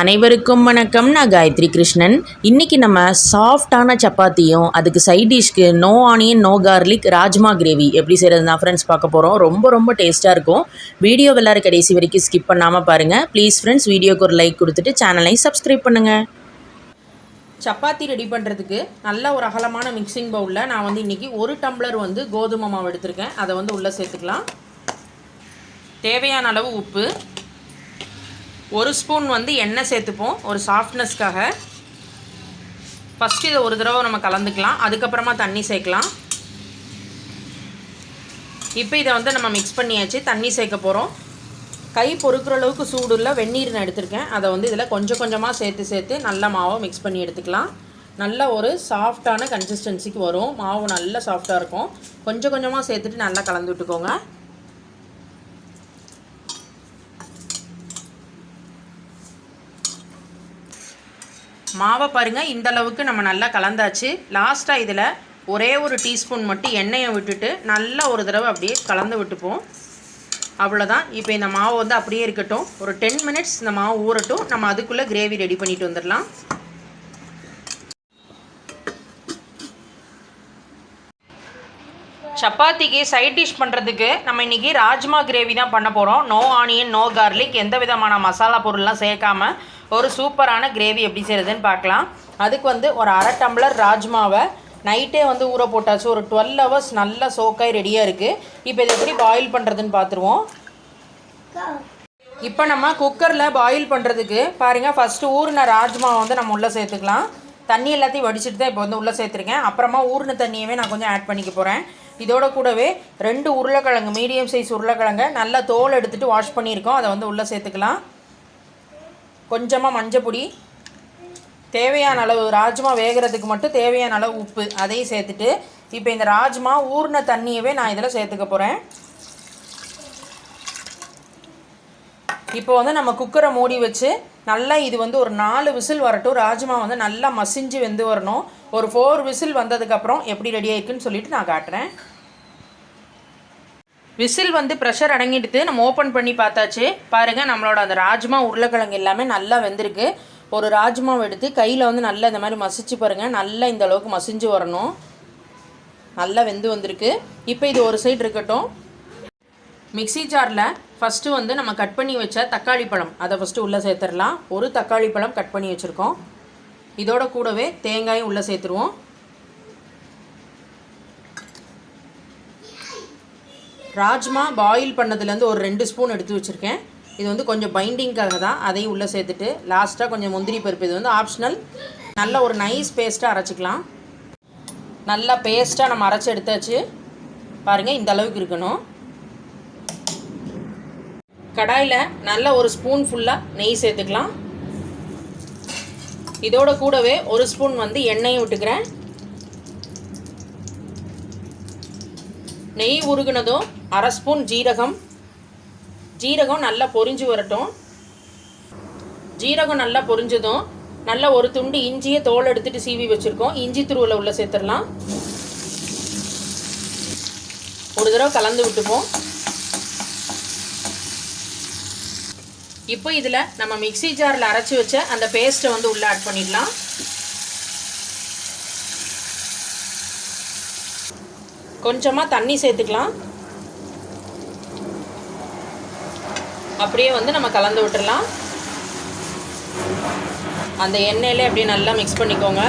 அனைவருக்கும் வணக்கம். நான் காயத்ரி கிருஷ்ணன். இன்றைக்கி நம்ம சாஃப்டான சப்பாத்தியும் அதுக்கு side டிஷ்க்கு no onion no garlic rajma gravy எப்படி செய்கிறது ஃப்ரெண்ட்ஸ் பார்க்க போகிறோம் ரொம்ப ரொம்ப டேஸ்ட்டாக இருக்கும். வீடியோ எல்லோரும் கடைசி வரைக்கும் ஸ்கிப் பண்ணாமல் பாருங்கள் ப்ளீஸ் ஃப்ரெண்ட்ஸ் வீடியோக்கு ஒரு லைக் கொடுத்துட்டு சேனலை சப்ஸ்கிரைப் பண்ணுங்கள் சப்பாத்தி ரெடி பண்ணுறதுக்கு நல்ல ஒரு அகலமான மிக்சிங் பவுலில் நான் வந்து இன்றைக்கி ஒரு டம்ளர் வந்து கோதுமை மாவு எடுத்திருக்கேன். அதை வந்து உள்ளே சேர்த்துக்கலாம். தேவையான அளவு உப்பு ஒரு ஸ்பூன் வந்து எண்ணெய் சேர்த்துப்போம் ஒரு சாஃப்ட்னஸ்க்காக ஃபஸ்ட்டு இதை ஒரு தடவை நம்ம கலந்துக்கலாம் அதுக்கப்புறமா தண்ணி சேர்க்கலாம். இப்போ இதை வந்து நம்ம மிக்ஸ் பண்ணியாச்சு தண்ணி சேர்க்க போகிறோம் கை பொறுக்கிற அளவுக்கு சூடுள்ள வெந்நீர் நான் எடுத்திருக்கேன். அதை வந்து இதில் கொஞ்சம் கொஞ்சமாக சேர்த்து சேர்த்து நல்ல மாவை மிக்ஸ் பண்ணி எடுத்துக்கலாம். நல்ல ஒரு சாஃப்டான கன்சிஸ்டன்சிக்கு வரும். மாவு நல்ல சாஃப்டாக இருக்கும். கொஞ்சம் கொஞ்சமாக சேர்த்துட்டு நல்லா கலந்து விட்டுக்கோங்க. மாவை பாருங்கள் இந்த அளவுக்கு நம்ம நல்லா கலந்தாச்சு. லாஸ்ட்டாக இதில் ஒரே ஒரு டீஸ்பூன் மட்டும் எண்ணெயை விட்டுட்டு நல்லா ஒரு தடவை அப்படியே கலந்து விட்டுப்போம். அவ்வளோதான் இப்போ இந்த மாவு வந்து அப்படியே இருக்கட்டும். ஒரு டென் மினிட்ஸ் இந்த மாவு ஊறட்டும். நம்ம அதுக்குள்ளே கிரேவி ரெடி பண்ணிட்டு வந்துடலாம். சப்பாத்திக்கு சைட் டிஷ் பண்ணுறதுக்கு நம்ம இன்றைக்கி ராஜ்மா கிரேவி தான் பண்ண போகிறோம் நோ ஆனியன் நோ கார்லிக் எந்த விதமான மசாலா பொருள்லாம் சேர்க்காம ஒரு சூப்பரான கிரேவி எப்படி செய்கிறதுன்னு பார்க்கலாம். அதுக்கு வந்து ஒரு அரை டம்ளர் ராஜ்மாவை நைட்டே வந்து ஊற போட்டாச்சு. ஒரு டுவெல் ஹவர்ஸ் நல்லா சோக்காய் ரெடியாக இருக்குது இப்போ இதை எப்படி பாயில் பண்ணுறதுன்னு பார்த்துருவோம். இப்போ நம்ம குக்கரில் பாயில் பண்ணுறதுக்கு பாருங்கள் ஃபஸ்ட்டு ஊறின ராஜ்மாவை வந்து நம்ம உள்ளே சேர்த்துக்கலாம். தண்ணி எல்லாத்தையும் வடிச்சிட்டு தான் இப்போ வந்து உள்ளே சேர்த்துருக்கேன். அப்புறமா ஊறின தண்ணியவே நான் கொஞ்சம் ஆட் பண்ணிக்க போகிறேன் இதோட கூடவே ரெண்டு உருளைக்கிழங்கு மீடியம் சைஸ் உருளைக்கிழங்க நல்லா தோல் எடுத்துகிட்டு வாஷ் பண்ணியிருக்கோம். அதை வந்து உள்ளே சேர்த்துக்கலாம். கொஞ்சமாக மஞ்சப்பொடி தேவையான அளவு ராஜ்மா வேகிறதுக்கு மட்டும் தேவையான அளவு உப்பு அதையும் சேர்த்துட்டு இப்போ இந்த ராஜ்மா ஊறின தண்ணியவே நான் இதில் சேர்த்துக்க போகிறேன் இப்போ வந்து நம்ம குக்கரை மூடி வச்சு நல்லா இது வந்து ஒரு நாலு விசில் வரட்டும். ராஜ்மா வந்து நல்லா மசிஞ்சு வெந்து வரணும். ஒரு ஃபோர் விசில் வந்ததுக்கப்புறம் எப்படி ரெடி ஆயிருக்குன்னு சொல்லிட்டு நான் காட்டுறேன். விசில் வந்து ப்ரெஷர் அடங்கிடுது. நம்ம ஓப்பன் பண்ணி பார்த்தாச்சு. பாருங்கள் நம்மளோட அந்த ராஜ்மா உருளைக்கிழங்கு எல்லாமே நல்லா வெந்திருக்கு. ஒரு ராஜ்மாவை எடுத்து கையில் வந்து நல்லா இந்த மாதிரி மசிச்சு பாருங்கள் நல்லா இந்த அளவுக்கு மசிஞ்சு வரணும். நல்லா வெந்து வந்திருக்கு. இப்போ இது ஒரு சைடு இருக்கட்டும். மிக்ஸி ஜாரில் ஃபஸ்ட்டு வந்து நம்ம கட் பண்ணி வச்ச தக்காளி பழம். அதை ஃபஸ்ட்டு உள்ளே சேர்த்துடலாம். ஒரு தக்காளி பழம் கட் பண்ணி வச்சுருக்கோம். இதோட கூடவே தேங்காயும் உள்ளே சேர்த்துருவோம். ராஜ்மா பாயில் பண்ணதுலேருந்து ஒரு ரெண்டு ஸ்பூன் எடுத்து வச்சுருக்கேன். இது வந்து கொஞ்சம் பைண்டிங்காக தான். அதையும் உள்ளே சேர்த்துட்டு லாஸ்ட்டாக கொஞ்சம் முந்திரி பருப்பு. இது வந்து ஆப்ஷனல் நல்ல ஒரு நைஸ் பேஸ்ட்டாக அரைச்சிக்கலாம். நல்லா பேஸ்ட்டாக நம்ம அரைச்சி எடுத்தாச்சு. பாருங்கள் இந்த அளவுக்கு இருக்கணும். கடாயில் நல்ல ஒரு ஸ்பூன் ஃபுல்லாக நெய் சேர்த்துக்கலாம். இதோட கூடவே ஒரு ஸ்பூன் வந்து எண்ணெயும் விட்டுக்கிறேன் நெய் உருகுனதும் அரை ஸ்பூன் ஜீரகம். ஜீரகம் நல்லா பொரிஞ்சு வரட்டும். ஜீரகம் நல்லா பொரிஞ்சதும் நல்லா ஒரு துண்டு இஞ்சியை தோல் எடுத்துகிட்டு சீவி வச்சுருக்கோம். இஞ்சி துருவில் உள்ள சேர்த்துடலாம். ஒரு தடவை கலந்து விட்டுப்போம். இப்போ இதில் நம்ம மிக்சி ஜாரில் அரைச்சி வச்ச அந்த பேஸ்ட்டை வந்து உள்ளே ஆட் பண்ணிடலாம். கொஞ்சமாக தண்ணி சேர்த்துக்கலாம். அப்படியே வந்து நம்ம கலந்து விட்டுறலாம் அந்த எண்ணெயிலே அப்படியே நல்லா மிக்ஸ் பண்ணிக்கோங்க.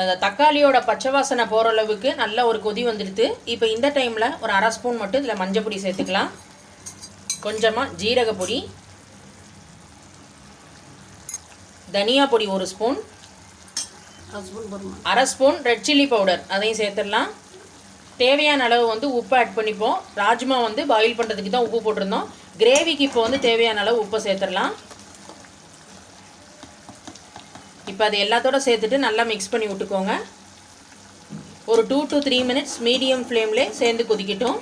அந்த தக்காளியோட பச்சை வாசனை போகிற அளவுக்கு நல்ல ஒரு கொதி வந்துடுது. இப்போ இந்த டைமில் ஒரு அரை ஸ்பூன் மட்டும் இதில் மஞ்சள் பொடி சேர்த்துக்கலாம். கொஞ்சமாக ஜீரக பொடி. தனியா பொடி ஒரு ஸ்பூன் அரை ஸ்பூன் ரெட் சில்லி பவுடர் அதையும் சேர்த்துடலாம். தேவையான அளவு வந்து உப்பு ஆட் பண்ணிப்போம். ராஜ்மா வந்து பாயில் பண்ணுறதுக்கு தான் உப்பு போட்டிருந்தோம். கிரேவிக்கு இப்போ வந்து தேவையான அளவு உப்பை சேர்த்துடலாம். இப்போ அது எல்லாத்தோட சேர்த்துட்டு நல்லா மிக்ஸ் பண்ணி விட்டுக்கோங்க. ஒரு two to three minutes medium ஃப்ளேம்லே சேர்ந்து கொதிக்கட்டும்.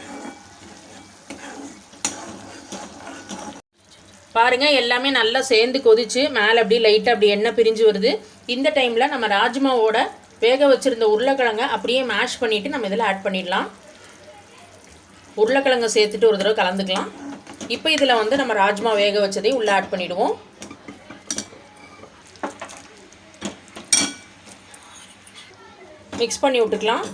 பாருங்கள் எல்லாமே நல்லா சேர்ந்து கொதிச்சு மேலே அப்படி லைட்டாக அப்படி எண்ணெய் பிரிஞ்சு வருது. இந்த டைமில் நம்ம ராஜ்மாவோட வேக வச்சுருந்த உருளைக்கிழங்க அப்படியே மேஷ் பண்ணிவிட்டு நம்ம இதில் ஆட் பண்ணிடலாம். உருளைக்கிழங்க சேர்த்துட்டு ஒரு தடவை கலந்துக்கலாம். இப்போ இதில் வந்து நம்ம ராஜ்மா வேக வச்சதையும் உள்ளே ஆட் பண்ணிவிடுவோம் மிக்ஸ் பண்ணி விட்டுக்கலாம்.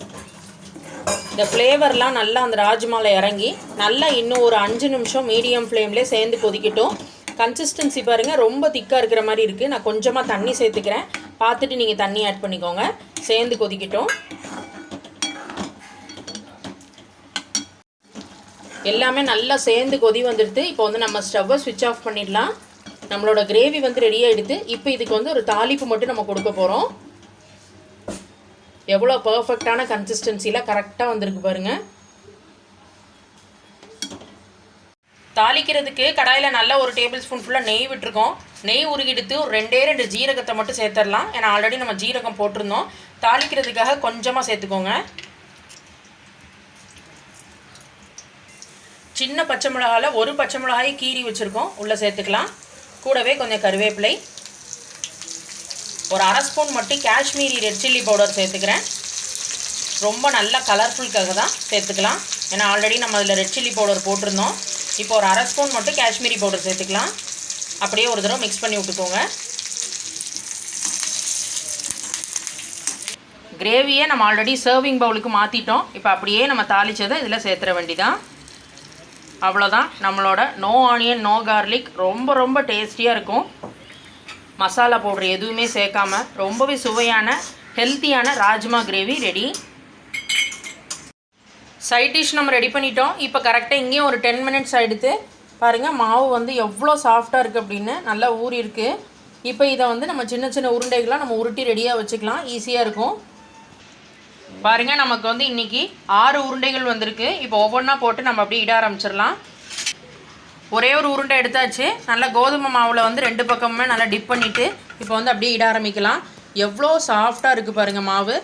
இந்த ஃப்ளேவர்லாம் நல்லா அந்த ராஜ்மாவில் இறங்கி நல்லா இன்னும் ஒரு அஞ்சு நிமிஷம் மீடியம் ஃப்ளேம்லேயே சேர்ந்து கொதிக்கட்டும். கன்சிஸ்டன்சி பாருங்கள் ரொம்ப திக்காக இருக்கிற மாதிரி இருக்குது நான் கொஞ்சமாக தண்ணி சேர்த்துக்கிறேன். பார்த்துட்டு நீங்கள் தண்ணி ஆட் பண்ணிக்கோங்க. சேர்ந்து கொதிக்கட்டும். எல்லாமே நல்லா சேர்ந்து கொதி வந்துடுது. இப்போ வந்து நம்ம ஸ்டவ்வை சுவிட்ச் ஆஃப் பண்ணிடலாம். நம்மளோட கிரேவி வந்து ரெடி ஆகிடுது இப்போ இதுக்கு வந்து ஒரு தாளிப்பு மட்டும் நம்ம கொடுக்க போகிறோம் எவ்வளோ பர்ஃபெக்டான கன்சிஸ்டன்சியில் கரெக்டாக வந்திருக்கு பாருங்கள் தாளிக்கிறதுக்கு கடாயில் நல்ல ஒரு டேபிள் ஸ்பூன் ஃபுல்லாக நெய் விட்டுருக்கோம். நெய் உருகிடுத்து ஒரு ரெண்டே ரெண்டு ஜீரகத்தை மட்டும் சேர்த்துடலாம். ஏன்னா ஆல்ரெடி நம்ம ஜீரகம் போட்டிருந்தோம். தாளிக்கிறதுக்காக கொஞ்சமாக சேர்த்துக்கோங்க. சின்ன பச்சை மிளகாவில் ஒரு பச்சை மிளகாயை கீறி வச்சுருக்கோம். உள்ளே சேர்த்துக்கலாம். கூடவே கொஞ்சம் கருவேப்பிலை. ஒரு அரை ஸ்பூன் மட்டும் காஷ்மீரி ரெட் சில்லி பவுடர் சேர்த்துக்கிறேன். ரொம்ப நல்ல கலர்ஃபுல்காக தான் சேர்த்துக்கலாம். ஏன்னா ஆல்ரெடி நம்ம அதில் ரெட் சில்லி பவுடர் போட்டிருந்தோம். இப்போ ஒரு அரை ஸ்பூன் மட்டும் காஷ்மீரி பவுடர் சேர்த்துக்கலாம். அப்படியே ஒரு தடவை மிக்ஸ் பண்ணி விட்டுக்கோங்க. கிரேவியை நம்ம ஆல்ரெடி சர்விங் பவுலுக்கு மாற்றிட்டோம் இப்போ அப்படியே நம்ம தாளித்ததை இதில் சேர்த்துற வேண்டிதான். அவ்வளோதான் நம்மளோட நோ ஆனியன் நோ கார்லிக் ரொம்ப ரொம்ப டேஸ்டியாக இருக்கும். மசாலா பவுடர் எதுவுமே சேர்க்காம ரொம்பவே சுவையான ஹெல்த்தியான rajma gravy ready side dish நம்ம ரெடி பண்ணிட்டோம். இப்போ கரெக்டாக இங்கேயும் ஒரு டென் மினிட்ஸ் ஆகிடுது பாருங்கள் மாவு வந்து எவ்வளோ சாஃப்டாக இருக்குது அப்படின்னு நல்லா ஊறி இருக்குது இப்போ இதை வந்து நம்ம சின்ன சின்ன உருண்டைகளாக நம்ம உருட்டி ரெடியாக வச்சுக்கலாம். ஈஸியாக இருக்கும். பாருங்கள் நமக்கு வந்து இன்றைக்கி ஆறு உருண்டைகள் வந்திருக்கு. இப்போ ஒவ்வொன்றா போட்டு நம்ம அப்படியே இட ஆரம்பிச்சிடலாம். ஒரே ஒரு உருண்டை எடுத்தாச்சு. நல்லா கோதுமை மாவில் வந்து ரெண்டு பக்கமுமே நல்லா டிப் பண்ணிவிட்டு இப்போ வந்து அப்படியே இட ஆரம்பிக்கலாம். எவ்வளோ சாஃப்டாக இருக்குது பாருங்கள் மாவு.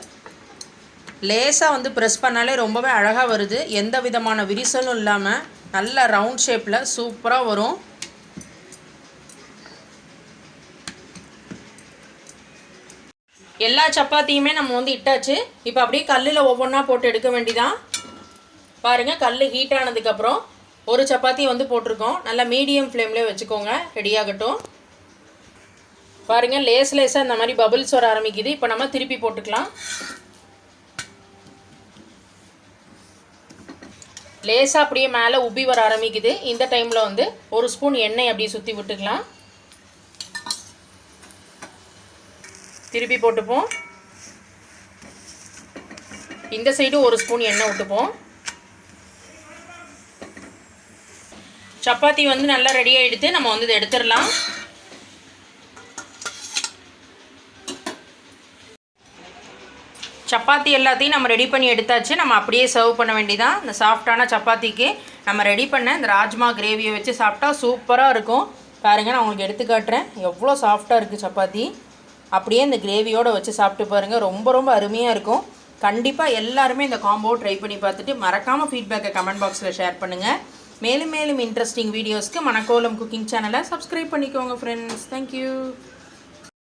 லேசாக வந்து ப்ரெஸ் பண்ணாலே ரொம்பவே அழகாக வருது. எந்த விதமான விரிசலும் இல்லாமல் நல்ல ரவுண்ட் ஷேப்பில் சூப்பராக வரும். எல்லா சப்பாத்தியுமே நம்ம வந்து இட்டாச்சு. இப்போ அப்படியே கல்லில் ஒவ்வொன்றா போட்டு எடுக்க வேண்டிதான். பாருங்கள் கல் ஹீட் ஆனதுக்கப்புறம் ஒரு சப்பாத்தி வந்து போட்டிருக்கோம். நல்லா மீடியம் ஃப்ளேம்லேயே வச்சுக்கோங்க. ரெடியாகட்டும் பாருங்கள் லேஸ் லேஸாக இந்த மாதிரி பபுள்ஸ் வர ஆரம்பிக்குது. இப்போ நம்ம திருப்பி போட்டுக்கலாம். லேசாக அப்படியே மேலே உப்பி வர ஆரம்பிக்குது. இந்த டைமில் வந்து ஒரு ஸ்பூன் எண்ணெய் அப்படியே சுற்றி விட்டுக்கலாம். திருப்பி போட்டுப்போம். இந்த சைடும் ஒரு ஸ்பூன் எண்ணெய் விட்டுப்போம் சப்பாத்தி வந்து நல்லா ரெடி ஆகிடுத்து நம்ம வந்து இதை எடுத்துடலாம். சப்பாத்தி எல்லாத்தையும் நம்ம ரெடி பண்ணி எடுத்தாச்சு. நம்ம அப்படியே சர்வ் பண்ண வேண்டியதான் இந்த சாஃப்டான சப்பாத்திக்கு நம்ம ரெடி பண்ண இந்த ராஜ்மா கிரேவியை வச்சு சாப்பிட்டா சூப்பராக இருக்கும். பாருங்கள் நான் உங்களுக்கு எடுத்து காட்டுறேன். எவ்வளோ சாஃப்டாக இருக்குது சப்பாத்தி. அப்படியே இந்த கிரேவியோடு வச்சு சாப்பிட்டு பாருங்கள் ரொம்ப ரொம்ப அருமையாக இருக்கும். கண்டிப்பாக எல்லாருமே இந்த காம்போ ட்ரை பண்ணி பார்த்துட்டு மறக்காமல் ஃபீட்பேக்கை கமெண்ட் பாக்ஸில் ஷேர் பண்ணுங்கள் மேலும் மேலும் இன்ட்ரெஸ்டிங் வீடியோஸ்க்கு மணக்கோலம் குக்கிங் சேனலை சப்ஸ்கிரைப் பண்ணிக்கோங்க ஃப்ரெண்ட்ஸ் தேங்க்யூ